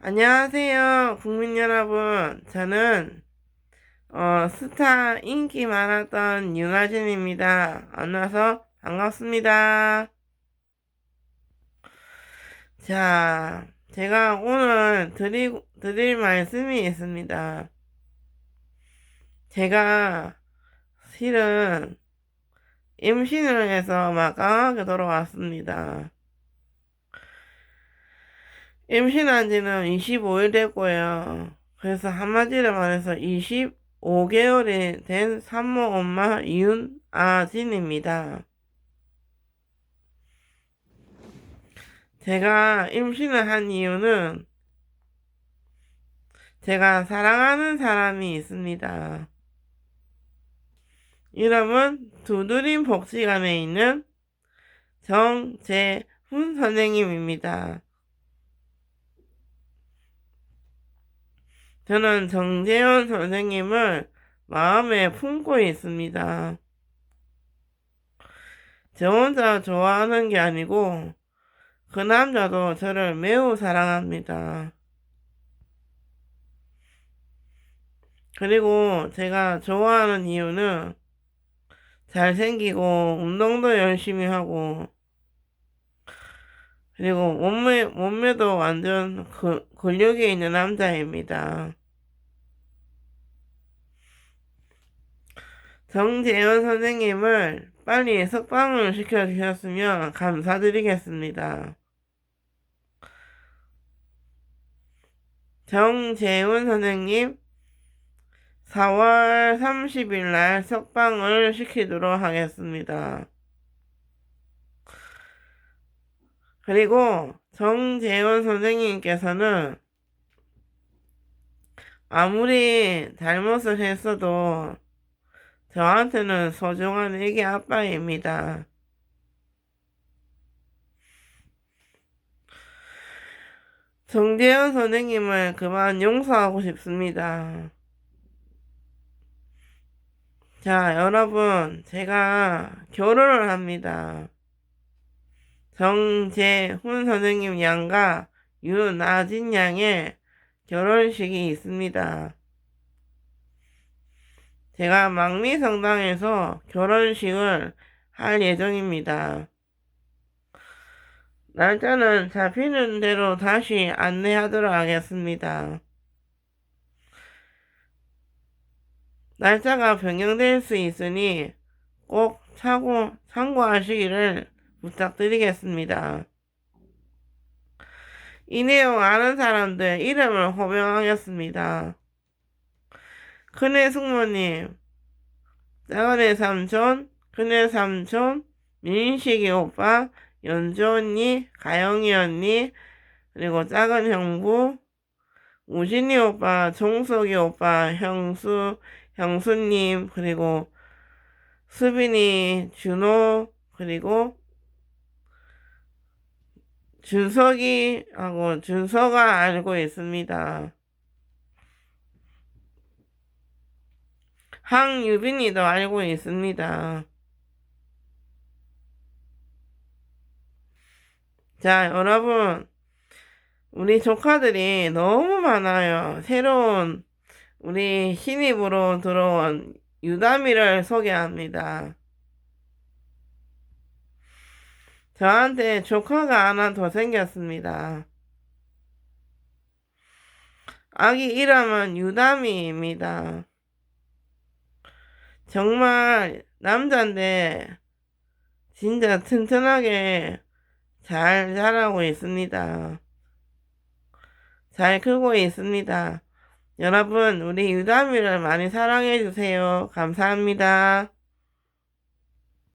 안녕하세요, 국민 여러분. 저는 어, 스타 인기 많았던 윤아진입니다. 만나서 반갑습니다. 자, 제가 오늘 드리, 드릴 말씀이 있습니다. 제가 실은 임신을 해서 막 강하게 돌아왔습니다. 임신한 지는 25일 됐고요. 그래서 한마디로 말해서 25개월이 된 산모 엄마 윤아진입니다. 제가 임신을 한 이유는 제가 사랑하는 사람이 있습니다. 이름은 두드림 복지관에 있는 정재훈 선생님입니다. 저는 정재현 선생님을 마음에 품고 있습니다. 저 혼자 좋아하는 게 아니고 그 남자도 저를 매우 사랑합니다. 그리고 제가 좋아하는 이유는 잘생기고 운동도 열심히 하고 그리고 몸매, 몸매도 완전 그, 근력이 있는 남자입니다. 정재현 선생님을 빨리 석방을 시켜주셨으면 감사드리겠습니다. 정재훈 선생님, 4월 30일 날 석방을 시키도록 하겠습니다. 그리고 정재훈 선생님께서는 아무리 잘못을 했어도 저한테는 소중한 애기 아빠입니다. 정재현 선생님을 그만 용서하고 싶습니다. 자, 여러분, 제가 결혼을 합니다. 정재훈 선생님 양과 윤아진 양의 결혼식이 있습니다. 제가 망리성당에서 결혼식을 할 예정입니다. 날짜는 잡히는 대로 다시 안내하도록 하겠습니다. 날짜가 변경될 수 있으니 꼭 참고, 참고하시기를 부탁드리겠습니다. 이 내용 아는 사람들 이름을 호명하겠습니다. 큰애 숙모님, 작은애 삼촌, 큰애 삼촌, 민식이 오빠, 연주 언니, 가영이 언니, 그리고 작은 형부, 우진이 오빠, 종석이 오빠, 형수, 형수님, 그리고 수빈이, 준호, 그리고 준석이하고 준서가 알고 있습니다. 항유빈이도 알고 있습니다. 자, 여러분. 우리 조카들이 너무 많아요. 새로운 우리 신입으로 들어온 유다미를 소개합니다. 저한테 조카가 하나 더 생겼습니다. 아기 이름은 유다미입니다. 정말 남자인데 진짜 튼튼하게 잘 자라고 있습니다. 잘 크고 있습니다. 여러분, 우리 유다미를 많이 사랑해 주세요. 감사합니다.